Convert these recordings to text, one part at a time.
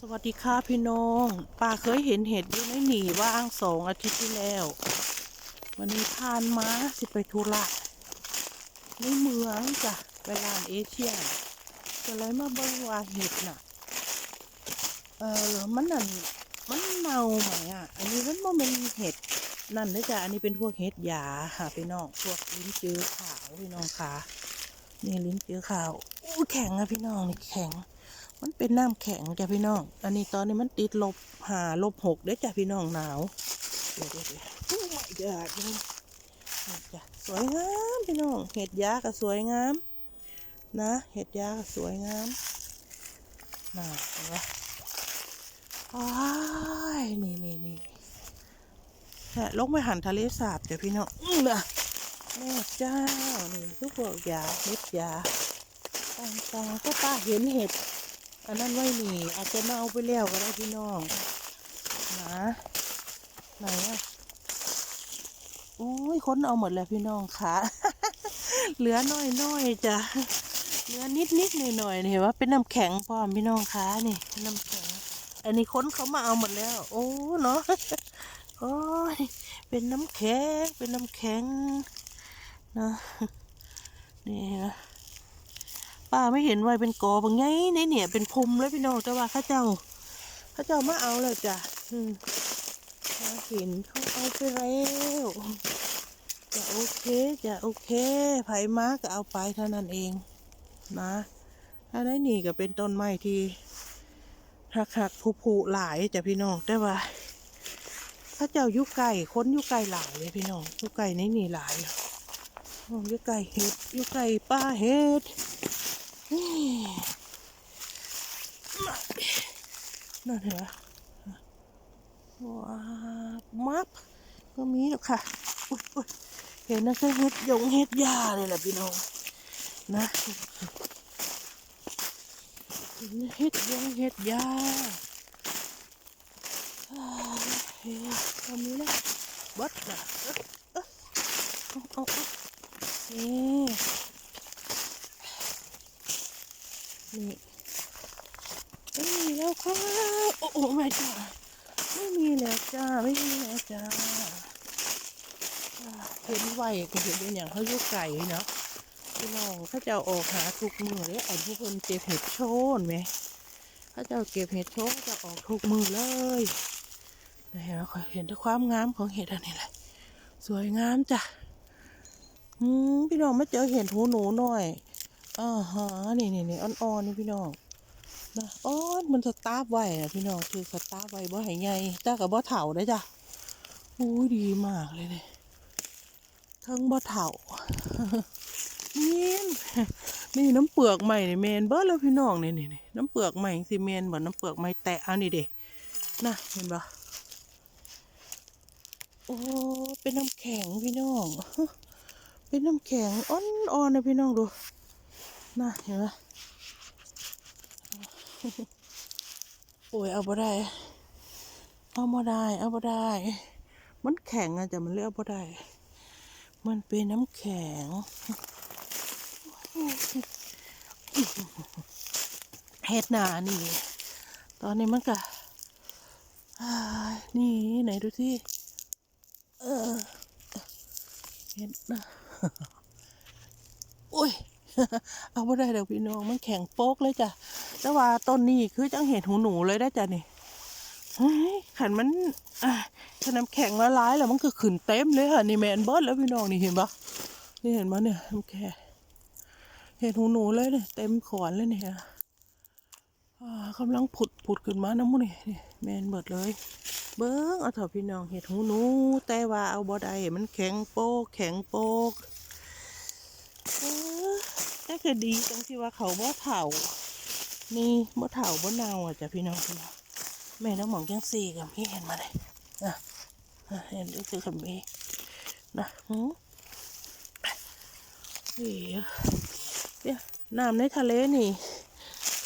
สวัสดีค่ะพี่น้องป้าเคยเห็นเห็ดอยู่ในหนีว่างสองอาทิตย์ที่แล้ว วันนี้ผ่านมาสิไปธุระในเมืองจ้ะไปร้านเอเชียนก็เลยมาเบิ่งว่าเห็ดน่ะ เออมันนั่นมันเน่าไหมอะ อันนี้มันบ่เป็นเห็ดนั่นนะจ๊ะอันนี้เป็นพวกเห็ดหยาค่ะพี่น้องพวกลิ้นจือขาวพี่น้องค่ะนี่ลิ้นจือขาวอู้แข็งอะพี่น้องนี่แข็ง มันเป็นน้ำแข็งจ้ะพี่น้อง อันนี้ตอนนี้มันติดลบหาลบหกเด้จ้ะพี่น้องหนาวเดี๋ยวเดี๋ยวยวโอ้ยเลยเยจ้ะสวยงามพี่น้อง เห็ดยาก็สวยงาม นะ เห็ดยาก็สวยงามน่าเห็นไหมว้ายนี่นี่นี่แหะลงไปหันทะเลสาบจ้ะพี่น้องอือนะแม่เจ้า นี่คือพวกยาเห็ดยาต่างๆก็ป้าเห็นเห็ด อันนั้นไว้หนีอาจจะมาเอาไปแล้วก็ได้พี่น้องนะไหนอะโอ้ยค้นเอาหมดแล้วพี่น้องค่ะเหลือน้อยน้อยๆจ้ะเหลือนิดนิดหน่อยหน่อยๆนี่เห็นว่าเป็นน้ำแข็งพร้อมพี่น้องค่ะนี่น้ำแข็ง อันนี้ค้นเขามาเอาหมดแล้ว โอ้เนาะโอ้ยเป็นน้ำแข็งเป็นน้ำแข็งนะนี่นะ ป้าไม่เห็นไว้เป็นกอบางไงในเนี่ยเป็นพรมเลยพี่น้องแต่ว่าข้าเจ้าข้าเจ้ามาเอาเลยจ้ะอืมป้าเห็นเขาเอาไปแล้วจะโอเคจะโอเคไผ่มาก็เอาไปเท่านั้นเอง นะถ้าได้นี่ก็เป็นต้นไม้ที่หักหักผุผุหลายจ้ะพี่น้องแต่ว่าข้าเจ้ายุไก่ค้นยุไก่หลายเลยพี่น้องยุไก่ในนี่หลายยุไก่เห็ดยุไก่ป้าเห็ด นั่นเหรอว้ามับก็มีหรอกค่ะ เห็นนะคือเห็ดยงเห็ดยาเลยแหละพี่น้อง นะเห็นเห็ดยงเห็ดยาเฮ้ยทำนี้นะบัดนะเอ๊ะเอ๊ะเอาเอาเอา นี่ไม่มีแล้วค่ะโอ้โหแม่จ้าไม่มีแล้วจ้า ไม่มีแล้วจ้าเห็นไวก็เห็นเป็นอย่างเขายุกไก่เนาะพี่น้องเขาจะออกหาทุกมือเลยอันที่คนเก็บเห็ดโชนไหมเขาจะเก็บเห็ดโชนจะออกทุกมือเลยนะเห็นไหมคอยเห็นแต่ความงามของเห็ดอันนี้แหละสวยงามจ้ะอืมพี่น้องมาเจอเห็ดหูหนูหน่อย อ่าฮะนี่นี่นี่อ่อนๆนี่พี่น้องนะอ้อนมันสตาร์ฟไว้นะพี่น้องคือสตาร์ฟไว้บ่ให้ใหญ่แต่กับบ่เถ่าได้จ้ะอู้ดีมากเลยเนี่ยทั้งบ่เถ่าเมนนี่น้ำเปลือกใหม่นี่เมนเบิดแล้วพี่น้องนี่นี่นี่น้ำเปลือกใหม่สิเมนบ่น้ำเปลือกใหม่แตะเอานี่เด็นะเห็นปะโอ้เป็นน้ำแข็งพี่น้อง เป็นน้ำแข็งอ่อนๆนะพี่น้องดู น่ะเห็นไหมโอ้ยเอาบ่ได้ เอาบ่ได้ เอาบ่ได้ มันแข็งอะแต่มันเลือกบ่ได้ มันเป็นน้ำแข็งเฮ็ดหนานี่ ตอนนี้มันก็นี่ไหนดูสิเออเฮ็ดนาโอ้ย เอาไม่ได้เดี๋ยวพี่น้องมันแข็งโป๊กเลยจ้ะแต่ว่าต้นนี้คือจังเห็ดหูหนูเลยได้จ้ะนี่เฮ้ยขันมันอะถ้าน้ำแข็งละลายแล้วมันก็ขึ้นเต็มเลยค่ะนี่แมนเบิร์ดแล้วพี่น้องนี่เห็นปะนี่เห็นปะเนี่ยน้ำแข็งเห็ดหูหนูเลยเนี่ยเต็มขอนเลยเนี่ยอ่ากำลังผุดผุดขึ้นมาน้ำมูนี่นี่แมนเบิดเลย เบิ้งเอาเถอะพี่น้องเห็ดหูหนู แต่ว่าเอาบ่ได้มันแข็งโป๊กแข็งโป๊ก แต่ก็ดีตรงที่ว่าเขาบ่เถานี่บ่เถาบ่เนาอะจ้ะพี่น้องพี่น้องแม่น้องหมองจังสี่กับพี่เห็นมาเลยอะเห็นด้วยคือคำนี้นะหืมเฮ้ยเนี่ยน้ำในทะเลนี่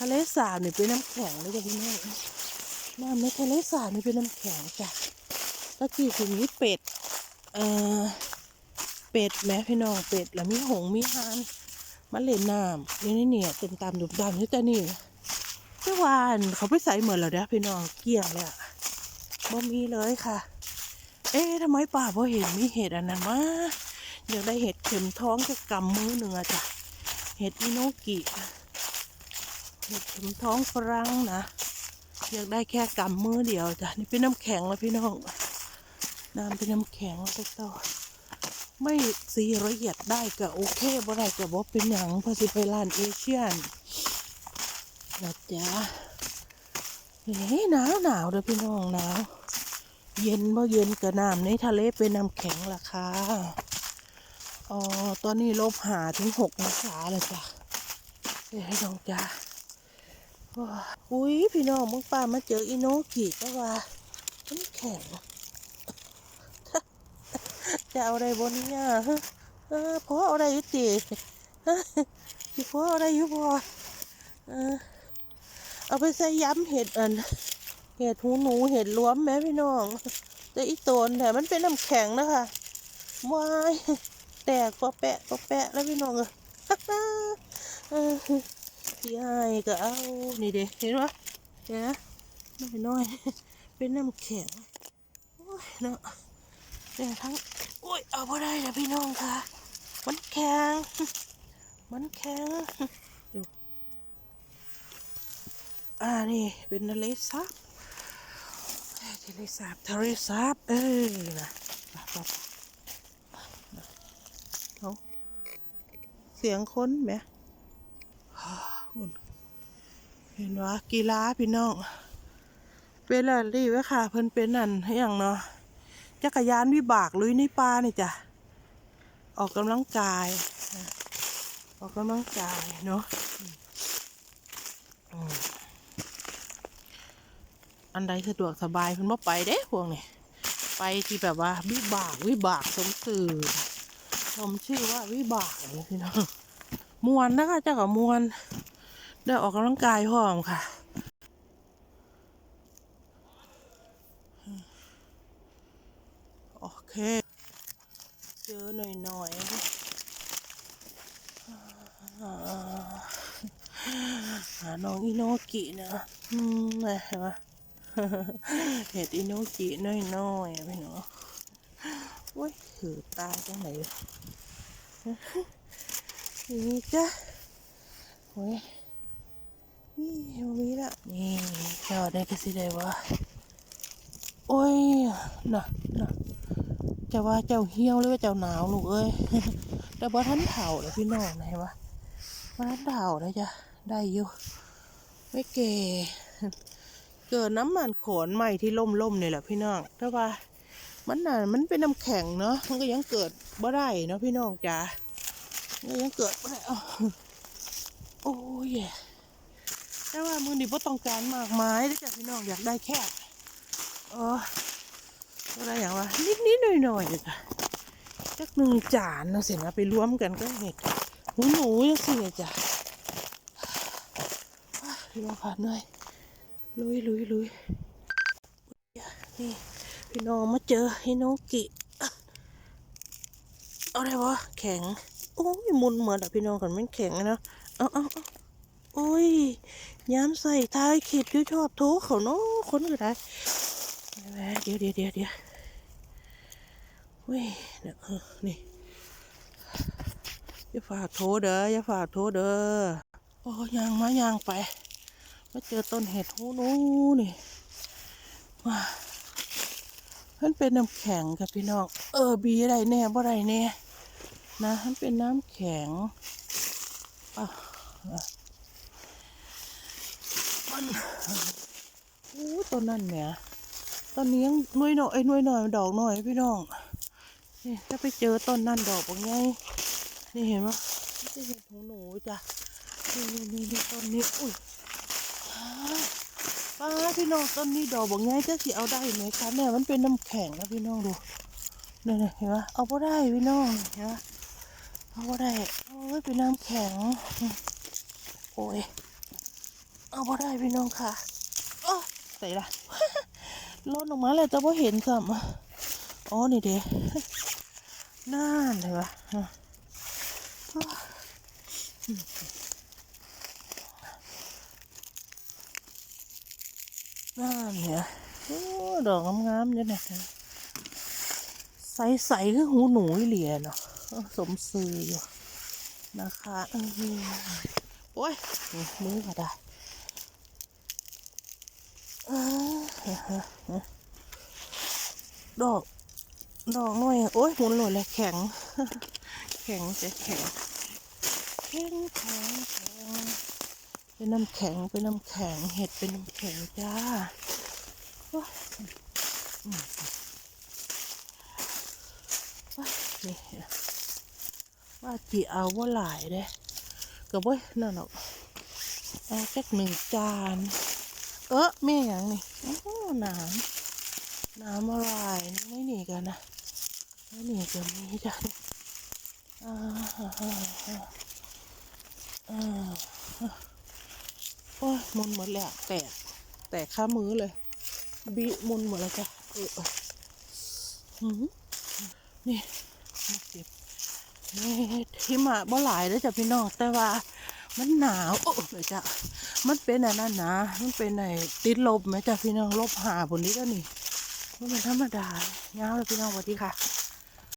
ทะเลสาบนี่เป็นน้ำแข็งเลยจ้ะพี่น้องน้ำในทะเลสาบนี่เป็นน้ำแข็งจ้ะตะกี้ถึงนี้เป็ด เอ่อ เป็ดแม่พี่น้องเป็ดแล้วมีหงมีฮาน มาเล่นน้ำอยู่ในเนี่ยเต็มตามดุดดำนี่แต่นี่แต่วานเขาไปใส่เหมือนแล้วเด้อพี่น้องเกลี้ยงเลยอะบ่มีเลยค่ะ เอ๊ะทำไมป่าบ่เห็นมีเห็ดอันนั้นมาอยากได้เห็ดเข็มท้องจะกำมือหนึ่งอะจ้ะเห็ดอิโนกิเห็ดเข็มท้องฝรั่งนะอยากได้แค่กำมือเดียวจ้ะนี่เป็นน้ำแข็งแล้วพี่น้องน้ำเป็นน้ำแข็งแล้วต่อ ไม่สีละเอียดได้ก็โอเคบ่ได้ก็บ่เป็นหยังพอสิไปร้านเอเชียนนะจ๊ะเฮ้ยหนาวหนาวเด้อพี่น้องหนาว เย็นบ่เย็นกับน้ำในทะเลเป็นน้ำแข็งล่ะค่ะอ๋อตอนนี้ลบหาถึงหกองศาเลยจ้ะเดี๋ยวให้น้องจ้าอุ้ยพี่น้องมึงป้ามาเจออีโนกิก็ว่ามันแข็ง จะเอาอะไรบนเนี่ยฮะเออพอเอาอะไรอยู่ตีฮะพี่พอเอาอะไรอยู่บ่เอเอาไปใส่ย้ำเห็ดอัน เห็ดหูหนูเห็ดรวมแม่พี่น้องแต่อีโตนแต่มันเป็นน้ำแข็งนะคะวายแตกปะแปะปะแปะแล้วพี่น้องเออพี่ไอ้ก็เอา นี่เด็เห็นปะเห็นนะน้อยน้อยเป็นน้ำแข็งโอ้ยเนาะเนี่ยทั้ง อ้ยเอาไ่ได้นะพี่น้องค่ะ มันแข็ง มันแข็งดูอ่านี่เป็นทะเลซับทะเลสาบทะเลสาบเออนะเอาเสียงคนไหมเห็นว่ากีฬาพี่น้อง เป็นอะไรไว้ค่ะ เพิ่นเป็นนั่นให้อย่างเนาะ จักรยานวิบากลุยในป่านี่จ้ะออกกำลังกาย ออกกำลังกายเนาะอันใดสะดวกสบายเพิ่นบ่ไปเด้พวกนี้ไปที่แบบว่า วิบากวิบากสมสื่อสมชื่อว่าวิบากพี่น้องมวนนะคะเจ้ากับมวนได้ออกกำลังกายพร้อมค่ะโอ เคเจอหน่อยหน่อยๆหาน้องอิโนกินะอืมเห็นปะเห็ดอิโนจิน้อยๆอะพี่น้องโอ้ยถือตายจังไหนนี่จ้ะโอ้ยนี่เอามีละนี่เจ้าได้ก็สิได้วะโอ้ยน่ะน่ะ จะว่าเจ้าเหี่ยวหรือว่าเจ้าหนาวลูกเอ้ยแต่บ่ทันเฒ่าเลยพี่น้องไหนวะบ่ทันเฒ่าเลยจ้ะได้อยู่ไม่เก่เกิดน้ำมันขนใหม่ที่ล่มล่มๆนี่ยแหละพี่น้องแต่ว่ามันน่ะมันเป็นน้ำแข็งเนาะมันก็ยังเกิดบ่ได้เนาะพี่น้องจ๋ามันก็ยังเกิดบ่ได้อ้าวโอ้ยแต่ว่ามือนี้พ่ต้องการมากมายแล้วจ้ะพี่น้องอยากได้แค่เออ อะไรอย่างวะนิดนิดหน่อยหน่อยๆเลยจ้ะจักหนึ่งจานเนาะเสร็จนะไปรวมกันก็เห็ดหูหนูยังสิเนี่ยจ้ะอ้าวพี่น้องค่ะเหนื่อยลุยลุยลุยนี่พี่น้องมาเจอฮิโนกิอะเอาอะไรวะแข็งโอ้ยมุนเหมือนอะพี่น้องกันมันแข็งเนาะเอาเอาเอาโอ้ยย้ำใส่ท้ายขีดที่ชอบโถเขาเนาะคนก็ได้เดี๋ยวเดี๋ยวเดี๋ยวเดี๋ยว เว้ยเดี๋ยเออนี่อย่าฝากโถเด้ออย่าฝากโถเด้อโอ้ยางมายางไปมาเจอต้นเห็ดหูนูนี่ว้ามันเป็นน้ำแข็งครับพี่น้องเออบีอะไรแน่บ่ไรแน่นะมันเป็นน้ำแข็งอะมันอู้ต้นนั่นแหมต้นนี้ยังน่วยหน่อยเอ้น่วยหน่อยดอกหน่อยพี่น้อง นี่ถ้าไปเจอต้นนั่นดอกบางไงนี่เห็นไหมนี่เห็ดหูหนูจ้ะนี่นี่นี่นต้นนี้อุ้ยป้าพี่น้องต้นนี้ดอกบอกง่ายจะสิเอาได้ไหมคะเนี่ยมันเป็นน้ำแข็งนะพี่น้องดูเนี่ยเนี่ยเห็นไหมเอาไ่ได้พี่น้องเห็นไหมเอาไ่ได้โอ้ยเป็นน้ำแข็งโอ้ยเอาไ่ได้พี่น้องค่ะอ้อใส่ละล่นออกมาแล้วจะพ่เห็นซ้ำอ๋อนี่เด้ น่านเห็นปะอะนั่นเนี่ยโอ้ดอกงามๆเนี่ยนะใสๆคือหูหนูเหลียเนาะสมซื่ออยู่นะคะโอ้ยมือก็ได้ดอก ดอกหน่อย โอ้ยหมุนหล่นเลยแข็ง แข็งจะแข็งแข็งแข็งแข็งเป็นน้ำแข็งเป็นน้ำแข็งเห็ดเป็นน้ำแข็งจ้าว่าจีเอาว่าหลายเด้กับว่านั่นหรอกเอาแค่หนึ่งจาน เออแม่อย่างนี่โอ้น้ำน้ำอะไรนี่ไม่หนีกันนะ นีกันนี้จ้ะอ่าอ่าอ่าอ่าอ่าโอ้ยมุนหมดแล้วแตกแตกข้ามือเลยบีมุนหมดแล้วจ้ะเออหืมนี่มาเก็บนี่ที่มาบ่หลายแล้วจ้ะพี่น้องแต่ว่ามันหนาวโอ้เลยจ้ะมันเป็นอันนั้นนะมันเป็นไอ้ติดลบไหมจ้ะพี่น้องลบหาบนนี้ก็นี่มันเป็นธรรมดาเงาเลยพี่น้องสวัสดีค่ะ